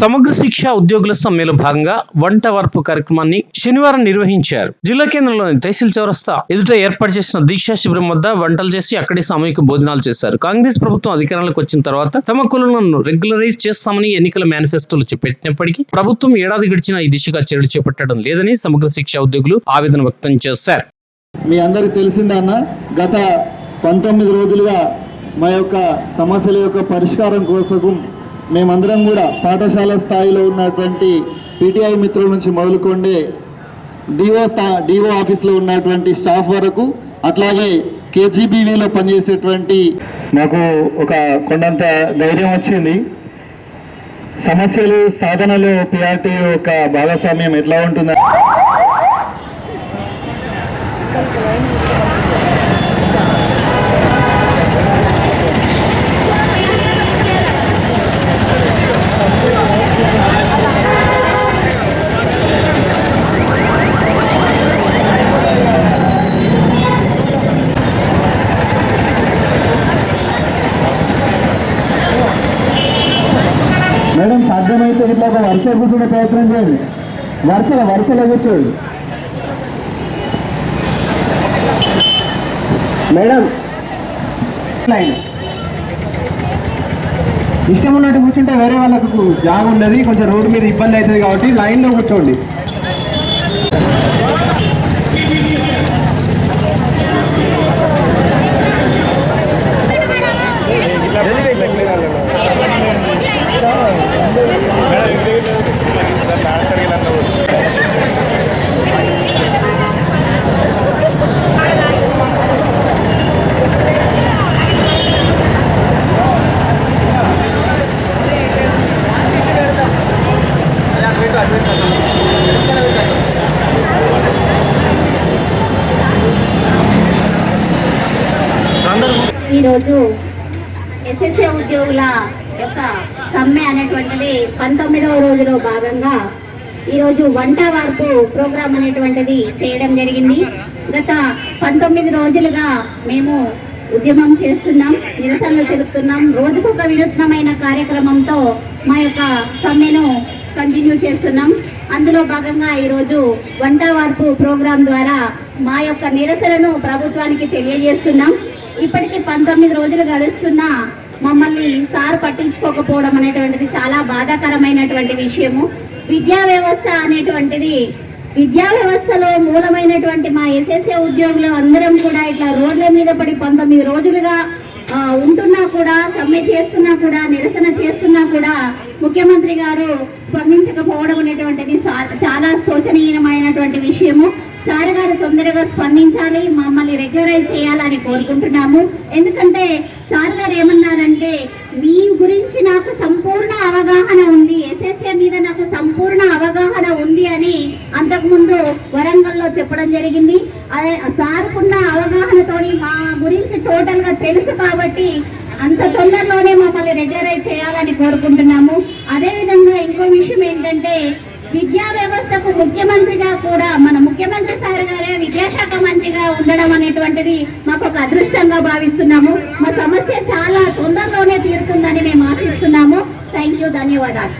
సమగ్ర శిక్ష ఉద్యోగుల సమ్మెలో భాగంగా వంట వార్పు కార్యక్రమాన్ని శనివారం నిర్వహించారు. జిల్లా కేంద్రంలోని తహసీల్ చౌరస్తా ఎదుట ఏర్పాటు చేసిన దీక్షా శిబిరం వద్ద వంటలు చేసి అక్కడే సామూహిక భోజనాలు చేశారు. కాంగ్రెస్ ప్రభుత్వం అధికారంలోకి వచ్చిన తర్వాత తమ కులను రెగ్యులరైజ్ చేస్తామని ఎన్నికల మేనిఫెస్టోలో చెప్పినప్పటికీ ప్రభుత్వం ఏడాది గడిచిన ఈ దిశగా చర్యలు చేపట్టడం లేదని సమగ్ర శిక్ష ఉద్యోగులు ఆవేదన వ్యక్తం చేశారు. మీ అందరికి తెలిసిందే అన్న గత పంతొమ్మిది రోజులుగా మా యొక్క సమస్యల యొక్క పరిష్కారం కోసం మేమందరం కూడా పాఠశాల స్థాయిలో ఉన్నటువంటి పీటీఐ మిత్రుల నుంచి మొదలుకొండే డిఓ స్థా డిఓ ఆఫీస్లో ఉన్నటువంటి స్టాఫ్ వరకు అట్లాగే కేజీబీవీలో పనిచేసేటువంటి మాకు ఒక కొండంత ధైర్యం వచ్చింది. సమస్యలు సాధనలు పిఆర్టీ యొక్క భాగస్వామ్యం ఎట్లా ఉంటుందని. సాధ్యమైతే వరుస కూర్చునే ప్రయత్నం చేయండి. వరుసల వరుసలో కూర్చోండి. Madam line. ఇష్టం ఉన్నట్టు కూర్చుంటే వేరే వాళ్ళకు జాగ ఉన్నది కొంచెం రోడ్డు మీద ఇబ్బంది అవుతుంది కాబట్టి లైన్లో కూర్చోండి. ఈరోజు ఎస్ఎస్ఏ ఉద్యోగుల యొక్క సమ్మె అనేటువంటిది పంతొమ్మిదవ రోజులో భాగంగా ఈరోజు వంట వార్పు ప్రోగ్రాం అనేటువంటిది చేయడం జరిగింది. గత పంతొమ్మిది రోజులుగా మేము ఉద్యమం చేస్తున్నాం నిరసనలు తెలుపుతున్నాం. రోజుకొక వినూత్నమైన కార్యక్రమంతో మా యొక్క సమ్మెను కంటిన్యూ చేస్తున్నాం. అందులో భాగంగా ఈరోజు వంట వార్పు ప్రోగ్రాం ద్వారా మా యొక్క నిరసనను ప్రభుత్వానికి తెలియజేస్తున్నాం. ఇప్పటికి పంతొమ్మిది రోజులు గడుస్తున్నా మమ్మల్ని సార్ పట్టించుకోకపోవడం అనేటువంటిది చాలా బాధాకరమైనటువంటి విషయము. విద్యా వ్యవస్థ అనేటువంటిది విద్యా వ్యవస్థలో మూలమైనటువంటి మా ఎస్ఎస్ఏ ఉద్యోగులు అందరం కూడా ఇట్లా రోడ్ల మీద పడి పంతొమ్మిది రోజులుగా ఉంటున్నా కూడా సమ్మె చేస్తున్నా కూడా నిరసన చేస్తున్నా కూడా ముఖ్యమంత్రి గారు స్పందించకపోవడం అనేటువంటిది చాలా శోచనీయమైనటువంటి విషయము. సార్ గారు తొందరగా స్పందించాలి మమ్మల్ని రెగ్యులరైజ్ చేయాలని కోరుకుంటున్నాము. ఎందుకంటే సార్ గారు ఏమన్నారంటే మీ గురించి నాకు సంపూర్ణ అవగాహన ఉంది ఎస్ఎస్ఏ మీద నాకు సంపూర్ణ అవగాహన ఉంది అని అంతకుముందు వరంగల్లో చెప్పడం జరిగింది. అదే సార్కున్న అవగాహనతోని మా గురించి టోటల్గా తెలుసు కాబట్టి అంత తొందరలోనే మమ్మల్ని రెగ్యులరైజ్ చేయాలని కోరుకుంటున్నాము. అదేవిధంగా ఇంకో విషయం ఏంటంటే వ్యవస్థకు ముఖ్యమంత్రిగా కూడా మన ముఖ్యమంత్రి సార్ గారే విద్యాశాఖ మంత్రిగా ఉండడం అనేటువంటిది మాకు ఒక అదృష్టంగా భావిస్తున్నాము. మా సమస్య చాలా తొందరలోనే తీరుతుందని మేము ఆశిస్తున్నాము. థ్యాంక్ యూ ధన్యవాదాలు.